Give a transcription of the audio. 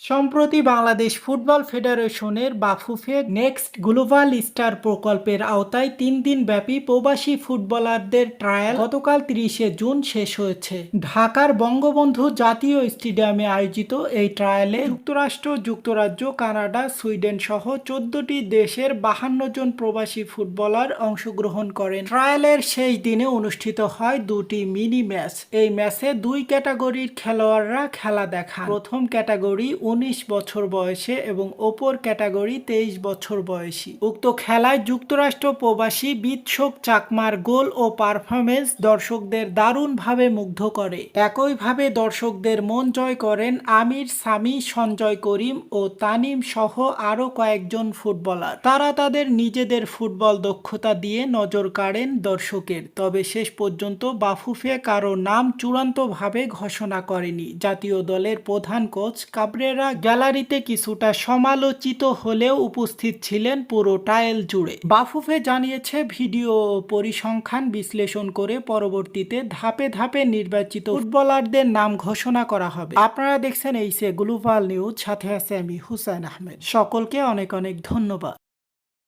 সম্প্রতি বাংলাদেশ ফুটবল ফেডারেশনের Bafufe next global star প্রকল্পের আওতায় তিন দিন ব্যাপী প্রবাসী ফুটবলারদের ট্রায়াল গতকাল তিরিশে জুন শেষ হয়েছে। ঢাকার বঙ্গবন্ধু জাতীয় স্টেডিয়ামে আয়োজিত এই ট্রায়ালে যুক্তরাষ্ট্র, যুক্তরাজ্য, কানাডা, সুইডেন সহ চোদ্দটি দেশের বাহান্ন জন প্রবাসী ফুটবলার অংশগ্রহণ করেন। ট্রায়ালের শেষ দিনে অনুষ্ঠিত হয় দুটি মিনি ম্যাচ। এই ম্যাচে দুই ক্যাটাগরির খেলোয়াড়রা খেলা দেখান। প্রথম ক্যাটাগরি উনিশ বছর বয়সে এবং ওপর ক্যাটাগরি তেইশ বছর বয়সী। উক্ত খেলায় যুক্তরাষ্ট্র প্রবাসী বিৎসব চাকমার গোল ও পারফরমেন্স দর্শকদের দারুণভাবে মুগ্ধ করে। একইভাবে দর্শকদের মন জয় করেন আমির, সামি, সঞ্জয় করিম ও তানিম সহ আরও কয়েকজন ফুটবলার। তারা তাদের নিজেদের ফুটবল দক্ষতা দিয়ে নজর কাড়েন দর্শকের। তবে শেষ পর্যন্ত বাফুফে কারও নাম চূড়ান্তভাবে ঘোষণা করেনি। জাতীয় দলের প্রধান কোচ কাবরেরা গ্যালারিতে কিছুটা সমালোচিত হলেও উপস্থিত ছিলেন পুরো টাইল জুড়ে। বাফুফে জানিয়েছে, ভিডিও পরিসংখ্যান বিশ্লেষণ করে পরবর্তীতে ধাপে ধাপে নির্বাচিত ফুটবলারদের নাম ঘোষণা করা হবে। আপনারা দেখছেন এই সে গ্লোবাল নিউজ, সাথে আছে আমি, হুসাইন আহমেদ। সকলকে অনেক অনেক ধন্যবাদ।